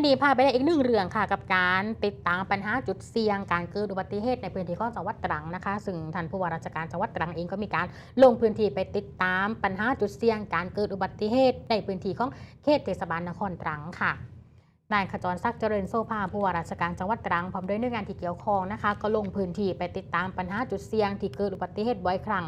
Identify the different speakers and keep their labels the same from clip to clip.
Speaker 1: นดีพาไปได้อีกหนึ่งเรื่องค่ะกับการติดตามปัญหาจุดเสี่ยงการเกิดอุบัติเหตุในพื้นที่ของจังหวัดตรังนะคะ ซึ่งท่านผู้ว่าราชการจังหวัดตรังเองก็มีการลงพื้นที่ไปติดตามปัญหาจุดเสี่ยงการเกิดอุบัติเหตุในพื้นที่ของเขตเทศบาลนครตรังค่ะนายขจรศักดิ์เจริญโซภาผู้ว่าราชการจังหวัดตรังพร้อมด้วยหน่วยงานที่เกี่ยวข้องนะคะ ก็ลงพื้นที่ไปติดตามปัญหาจุดเสี่ยงที่เกิดอุบัติเหตุบ่อยครั้ง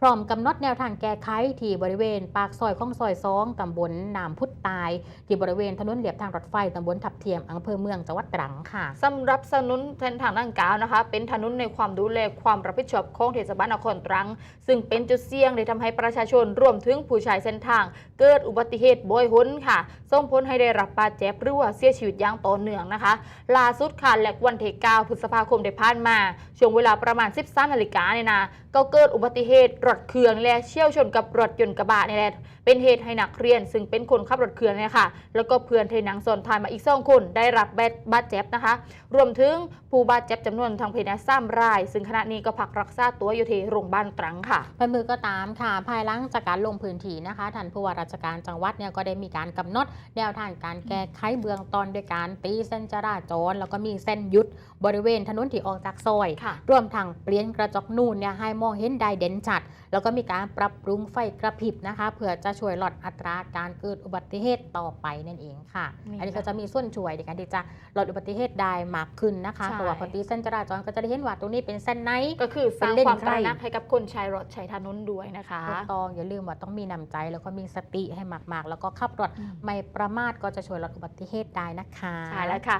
Speaker 1: พร้อมกำหนดแนวทางแก้ไขที่บริเวณ ปากซอยของซอยซองตำบลนามพุทธตาย ที่บริเวณถนนเหลียบทางรถไฟตำบลทับเทียมอำเภอเมืองจังหวัดตรังค่ะ
Speaker 2: สำหรับถนนเส้นทางดังกล่าวนะคะ เป็นถนนในความดูแลความรับผิดชอบของเทศบาลนครตรัง ซึ่งเป็นจุดเสี่ยงที่ทำให้ประชาชนรวมถึงผู้ใช้เส้นทาง เกิดอุบัติเหตุบ่อยหนค่ะส่งผลให้ได้รับบาดเจ็บหรือว่าเสียชีวิตอย่างต่อเนื่องนะคะล่าสุดค่ะและวันที่9พฤษภาคมที่ผ่านมาช่วงเวลาประมาณ 13นาฬิกาเนี่ยนะก็เกิดอุบัติเหตุรถเครื่องนี่แหละเชี่ยวชนกับรถยนต์กระบะนี่แหละเป็นเหตุให้นักเรียน ซึ่งเป็นคนขับรถเครื่องเนี่ยค่ะแล้วก็เพื่อนที่นั่งซ้อนท้ายมาอีกสองคนได้รับบาดเจ็บนะคะ รวมถึงผู้บาดเจ็บจำนวนทางเพศซ้ำราย ซึ่งขณะนี้ก็พักรักษาตัวอยู่ที่โรงพยาบาลตรังค่ะ
Speaker 1: ไปมือก็ตามค่ะ ภายหลังจากการลงพื้นที่นะคะท่านผู้ว่าราชการจังหวัดเนี่ยก็ได้มีการกำหนดแนวทางการแก้ไขเบื้องต้นด้วยการตีเส้นจราจรแล้วก็มีเส้นหยุดบริเวณถนนที่ออกจากซอย
Speaker 2: ค่ะ
Speaker 1: รวมทั้งเปลี่ยนกระจกนูนเนี่ยให้มองเห็นได้เด่นชัด แล้วก็มีการปรับปรุงไฟกระพริบนะคะเพื่อจะช่วยลดอัตราการเกิดอุบัติเหตุต่อไปนั่นเองค่ะ
Speaker 2: นี่
Speaker 1: อันนี้
Speaker 2: ค่ะ
Speaker 1: ก็จะมีส่วนช่วยในการที่จะลดอุบัติเหตุได้มากขึ้นนะคะ
Speaker 2: ใช่
Speaker 1: เพราะว่าพอตีเส้นจราจรก็จะได้เห็นว่าตรงนี้เป็นเส้นไหน
Speaker 2: ก็คือสร้าง
Speaker 1: เป็นเล่น
Speaker 2: ความตระ
Speaker 1: ใกล้
Speaker 2: หนักให้กับคนใช้รถใช้ถนนด้วยนะคะ
Speaker 1: ถูกต้องอย่าลืมว่าต้องมีน้ำใจแล้วก็มีสติให้มากๆ แล้วก็ขับรถ
Speaker 2: อืม
Speaker 1: ไม่ประมาทก็จะช่วยลดอุบัติเหตุได้นะคะ
Speaker 2: ใช่แล้วค่ะ